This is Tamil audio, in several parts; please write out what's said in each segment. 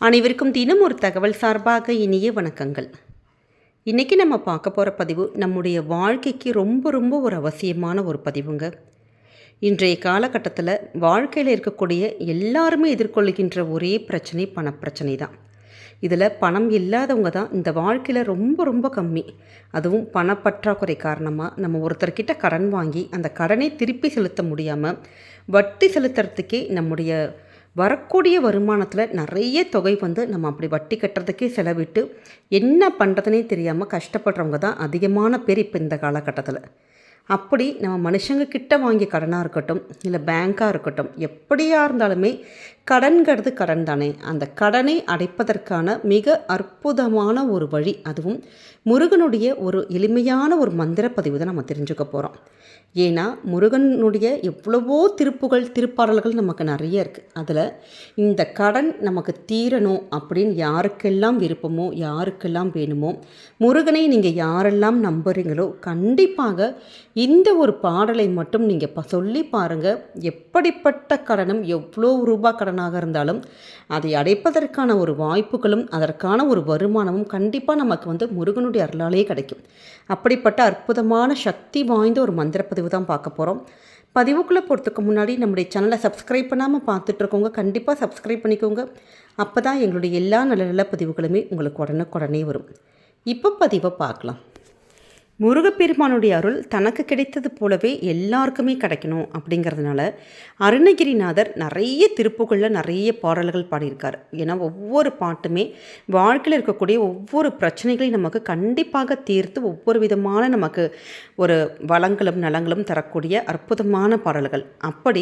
அனைவருக்கும் தினம் ஒரு தகவல் சார்பாக இனிய வணக்கங்கள். இன்றைக்கி நம்ம பார்க்க போகிற பதிவு நம்முடைய வாழ்க்கைக்கு ரொம்ப ரொம்ப ஒரு அவசியமான ஒரு பதிவுங்க. இன்றைய காலகட்டத்தில் வாழ்க்கையில் இருக்கக்கூடிய எல்லாருமே எதிர்கொள்கின்ற ஒரே பிரச்சனை பணப்பிரச்சனை தான். இதில் பணம் இல்லாதவங்க தான் இந்த வாழ்க்கையில் ரொம்ப ரொம்ப கம்மி. அதுவும் பணப்பற்றாக்குறை காரணமாக நம்ம ஒருத்தர்கிட்ட கடன் வாங்கி அந்த கடனை திருப்பி செலுத்த முடியாமல் வட்டி செலுத்துறதுக்கே நம்முடைய வரக்கூடிய வருமானத்தில் நிறைய தொகை வந்து நம்ம அப்படி வட்டி கட்டுறதுக்கே செலவிட்டு என்ன பண்ணுறதுனே தெரியாமல் கஷ்டப்படுறவங்க தான் அதிகமான பேர் இப்போ இந்த காலகட்டத்தில். அப்படி நம்ம மனுஷங்க கிட்ட வாங்கிய கடனாக இருக்கட்டும் இல்லை பேங்க்காக இருக்கட்டும் எப்படியாக இருந்தாலுமே கடன்கிறது கடன் தானே அந்த கடனை அடைப்பதற்கான மிக அற்புதமான ஒரு வழி அதுவும் முருகனுடைய ஒரு எளிமையான ஒரு மந்திர பதிவு தான் நம்ம தெரிஞ்சுக்க போகிறோம் ஏன்னா முருகனுடைய எவ்வளவோ திருப்புகள் திருப்பாடல்கள் நமக்கு நிறைய இருக்குது அதில் இந்த கடன் நமக்கு தீரணும் அப்படின்னு யாருக்கெல்லாம் விருப்பமோ யாருக்கெல்லாம் வேணுமோ முருகனை நீங்கள் யாரெல்லாம் நம்புறீங்களோ கண்டிப்பாக இந்த ஒரு பாடலை மட்டும் நீங்கள் சொல்லி பாருங்கள் எப்படிப்பட்ட கடனும் எவ்வளோ ரூபா கடனாக இருந்தாலும் அதை அடைப்பதற்கான ஒரு வாய்ப்புகளும் அதற்கான ஒரு வருமானமும் கண்டிப்பாக நமக்கு வந்து முருகனுடைய அருளாலே கிடைக்கும். அப்படிப்பட்ட அற்புதமான சக்தி வாய்ந்த ஒரு மந்திர பதிவு தான் பார்க்க போகிறோம் பதிவுக்குள்ளே போகிறதுக்கு முன்னாடி நம்முடைய சேனலை சப்ஸ்கிரைப் பண்ணாமல் பார்த்துட்ருக்கோங்க கண்டிப்பாக சப்ஸ்கிரைப் பண்ணிக்கோங்க. அப்போ தான் எங்களுடைய எல்லா நல்ல நல்ல பதிவுகளுமே உங்களுக்கு உடனுக்குடனே வரும். இப்போ பதிவை பார்க்கலாம். முருகப்பெருமானுடைய அருள் தனக்கு கிடைத்தது போலவே எல்லாருக்குமே கிடைக்கணும் அப்படிங்கிறதுனால அருணகிரிநாதர் நிறைய திருப்புகளில் நிறைய பாடல்கள் பாடியிருக்கார். ஏன்னா ஒவ்வொரு பாட்டுமே வாழ்க்கையில் இருக்கக்கூடிய ஒவ்வொரு பிரச்சனைகளையும் நமக்கு கண்டிப்பாக தீர்த்து ஒவ்வொரு விதமான நமக்கு ஒரு வளங்களும் நலங்களும் தரக்கூடிய அற்புதமான பாடல்கள். அப்படி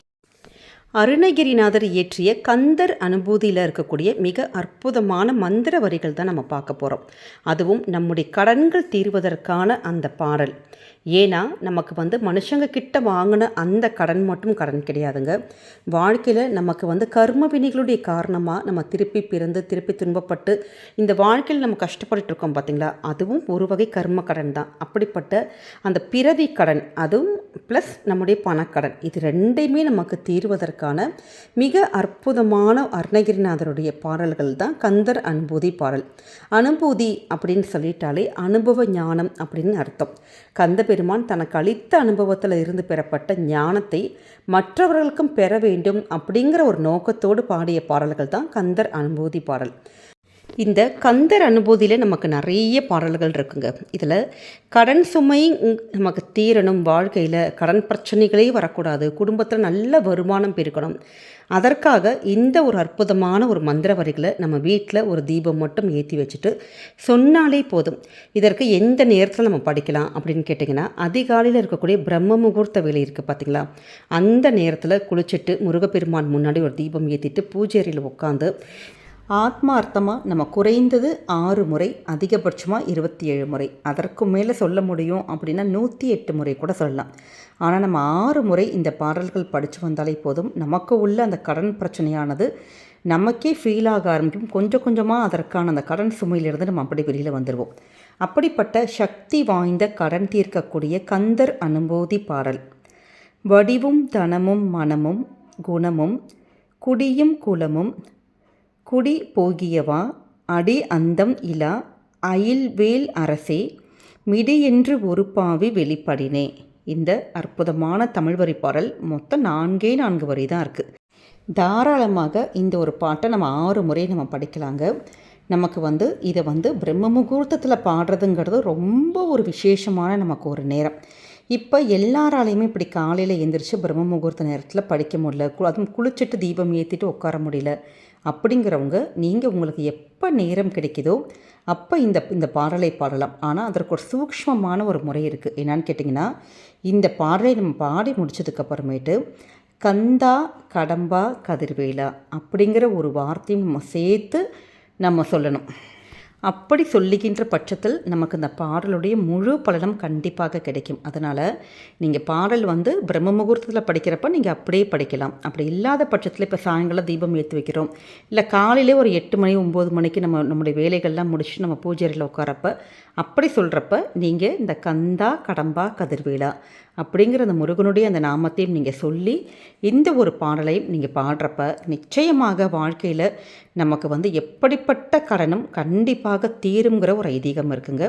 அருணகிரிநாதர் இயற்றிய கந்தர் அனுபூதியில் இருக்கக்கூடிய மிக அற்புதமான மந்திர வரிகள் தான் நம்ம பார்க்க போகிறோம் அதுவும் நம்முடைய கடன்கள் தீர்வதற்கான அந்த பாடல். ஏன்னா நமக்கு வந்து மனுஷங்க கிட்ட வாங்கின அந்த கடன் மட்டும் கடன் கிடையாதுங்க. வாழ்க்கையில் நமக்கு வந்து கர்ம வினைகளுடைய காரணமாக நம்ம திருப்பி பிறந்து திருப்பி துன்பப்பட்டு இந்த வாழ்க்கையில் நம்ம கஷ்டப்பட்டு இருக்கோம் பார்த்திங்களா அதுவும் ஒரு வகை கர்ம கடன் தான். அப்படிப்பட்ட அந்த பிறவி கடன் அதுவும் ப்ளஸ் நம்முடைய பணக்கடன் இது ரெண்டையுமே நமக்கு தீர்வதற்கான மிக அற்புதமான அருணகிரிநாதருடைய பாடல்கள் தான் கந்தர் அனுபூதி பாடல். அனுபூதி அப்படின்னு சொல்லிட்டாலே அனுபவ ஞானம் அப்படின்னு அர்த்தம். கந்த பெருமான் தனக்கு அளித்த அனுபவத்தில் இருந்து பெறப்பட்ட ஞானத்தை மற்றவர்களுக்கும் பெற வேண்டும் அப்படிங்கிற ஒரு நோக்கத்தோடு பாடிய பாடல்கள் தான் கந்தர் அனுபூதி பாடல். இந்த கந்தர் அனுபூதியில் நமக்கு நிறைய பாடல்கள் இருக்குங்க. இதில் கடன் சுமை நமக்கு தீரணும் வாழ்க்கையில் கடன் பிரச்சனைகளே வரக்கூடாது குடும்பத்தில் நல்ல வருமானம் பெருக்கணும். அதற்காக இந்த ஒரு அற்புதமான ஒரு மந்திர வரிகளை நம்ம வீட்டில் ஒரு தீபம் மட்டும் ஏற்றி வச்சுட்டு சொன்னாலே போதும். இதற்கு எந்த நேரத்தில் நம்ம படிக்கலாம் அப்படின்னு கேட்டிங்கன்னா அதிகாலையில் இருக்கக்கூடிய பிரம்ம முகூர்த்த வேலை இருக்குது பார்த்திங்களா அந்த நேரத்தில் குளிச்சுட்டு முருகப்பெருமான் முன்னாடி ஒரு தீபம் ஏற்றிட்டு பூஜை அறையில் உட்காந்து ஆத்மார்த்தமாக நம்ம குறைந்தது ஆறு முறை அதிகபட்சமாக இருபத்தி ஏழு முறை. அதற்கு மேலே சொல்ல முடியும் அப்படின்னா நூற்றி எட்டு முறை கூட சொல்லலாம். ஆனால் நம்ம ஆறு முறை இந்த பாடல்கள் படித்து வந்தாலே போதும். நமக்கு உள்ள அந்த கடன் பிரச்சனையானது நமக்கே ஃபீல் ஆக ஆரம்பிக்கும். கொஞ்சம் கொஞ்சமாக அதற்கான அந்த கடன் சுமையிலிருந்து நம்ம அப்படி வெளியில் வந்துடுவோம் அப்படிப்பட்ட சக்தி வாய்ந்த கடன் தீர்க்கக்கூடிய கந்தர் அனுபூதி பாடல். வடிவும் தனமும் மனமும் குணமும் குடியும் குலமும் குடி போகியவா? அடி அந்தம் இலா அயில்வேல் அரசே மிடி என்று ஒரு பாவி வெளிப்படினே. இந்த அற்புதமான தமிழ் வரி பாடல் மொத்தம் நான்கே நான்கு வரி தான் இருக்குது தாராளமாக இந்த ஒரு பாட்டை நம்ம ஆறு முறை நம்ம படிக்கலாங்க. நமக்கு வந்து இதை வந்து பிரம்ம முகூர்த்தத்தில் பாடுறதுங்கிறது ரொம்ப ஒரு விசேஷமான நமக்கு ஒரு நேரம். இப்போ எல்லாராலையுமே இப்படி காலையில் எழுந்திரிச்சு பிரம்ம முகூர்த்த நேரத்தில் படிக்க முடியல. அதுவும் குளிச்சுட்டு தீபம் ஏற்றிட்டு உட்கார முடியல. அப்படிங்கிறவங்க நீங்கள் உங்களுக்கு எப்போ நேரம் கிடைக்குதோ அப்போ இந்த இந்த பாடலை பாடலாம். ஆனால் அதற்கு ஒரு சூக்ஷ்மமான ஒரு முறை இருக்குது என்னான்னு கேட்டிங்கன்னா இந்த பாடலை நம்ம பாடி முடிச்சதுக்கப்புறமேட்டு கந்தா கடம்பா கதிர்வேலா அப்படிங்கிற ஒரு வார்த்தையும் நம்ம சேர்த்து நம்ம சொல்லணும். அப்படி சொல்லுகின்ற பட்சத்தில் நமக்கு இந்த பாடலுடைய முழு பலனும் கண்டிப்பாக கிடைக்கும். அதனால் நீங்கள் பாடல் வந்து பிரம்ம முகூர்த்தத்தில் படிக்கிறப்ப நீங்கள் அப்படியே படிக்கலாம். அப்படி இல்லாத பட்சத்தில் இப்போ சாயங்காலம் தீபம் ஏற்றி வைக்கிறோம். இல்லை காலையிலே ஒரு எட்டு மணி ஒம்பது மணிக்கு நம்ம நம்முடைய வேலைகள்லாம் முடிச்சுட்டு நம்ம பூஜையில் உட்காரப்ப அப்படி சொல்கிறப்ப நீங்கள் இந்த கந்தா கடம்பா கதிர்வேலா அப்படிங்கிற அந்த முருகனுடைய அந்த நாமத்தையும் நீங்கள் சொல்லி இந்த ஒரு பாடலையும் நீங்கள் பாடுறப்ப நிச்சயமாக வாழ்க்கையில் நமக்கு வந்து எப்படிப்பட்ட கடனும் கண்டிப்பாக தீருங்கிற ஒரு ஐதீகம் இருக்குங்க.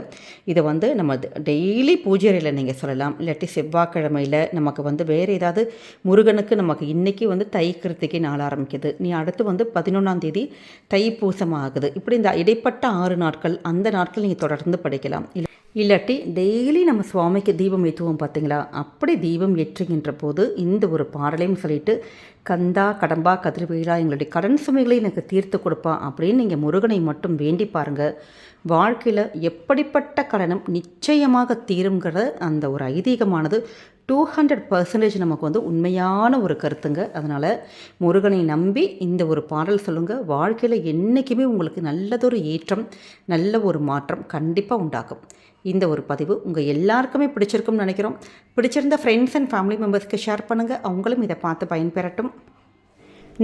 இதை வந்து நம்ம டெய்லி பூஜை நீங்கள் சொல்லலாம். இல்லாட்டி செவ்வாய்க்கிழமையில் நமக்கு வந்து வேறு ஏதாவது முருகனுக்கு நமக்கு இன்றைக்கி வந்து தை கிருத்திகை நாள் ஆரம்பிக்குது. நீ அடுத்து வந்து பதினொன்றாம் தேதி தைப்பூசம் ஆகுது. இப்படி இந்த இடைப்பட்ட ஆறு நாட்கள் அந்த நாட்கள் நீங்கள் தொடர்ந்து படிக்கலாம். இல்லை இல்லாட்டி டெய்லி நம்ம சுவாமிக்கு தீபம் ஏற்றுவோம் பார்த்தீங்களா? அப்படி தீபம் ஏற்றுகின்ற போது இந்த ஒரு பாடலையும் சொல்லிட்டு கந்தா கடம்பா கதிர்வேலா எங்களுடைய கடன் சுமைகளை எனக்கு தீர்த்து கொடுப்பா அப்படின்னு நீங்கள் முருகனை மட்டும் வேண்டி பாருங்க. வாழ்க்கையில் எப்படிப்பட்ட கடனும் நிச்சயமாக தீருங்கிற அந்த ஒரு ஐதீகமானது டூ ஹண்ட்ரட் பர்சன்டேஜ் நமக்கு வந்து உண்மையான ஒரு கருத்துங்க. அதனால் முருகனை நம்பி இந்த ஒரு பாடல் சொல்லுங்கள் வாழ்க்கையில் என்றைக்குமே உங்களுக்கு நல்லதொரு ஏற்றம் நல்ல ஒரு மாற்றம் கண்டிப்பாக உண்டாகும். இந்த ஒரு பதிவு உங்கள் எல்லாருக்குமே பிடிச்சிருக்கும்னு நினைக்கிறோம். பிடிச்சிருந்த ஃப்ரெண்ட்ஸ் அண்ட் ஃபேமிலி மெம்பர்ஸ்க்கு ஷேர் பண்ணுங்கள் அவங்களும் இதை பார்த்து பயன்பெறட்டும்.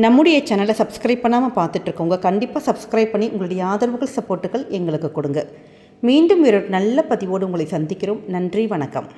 நம்முடைய சேனலை சப்ஸ்கிரைப் பண்ணாமல் பார்த்துட்ருக்கோங்க கண்டிப்பாக சப்ஸ்கிரைப் பண்ணி உங்களுடைய ஆதரவுகள் சப்போர்ட்டுகள் எங்களுக்கு கொடுங்க. மீண்டும் ஒரு நல்ல பதிவோடு உங்களை சந்திக்கிறோம். நன்றி வணக்கம்.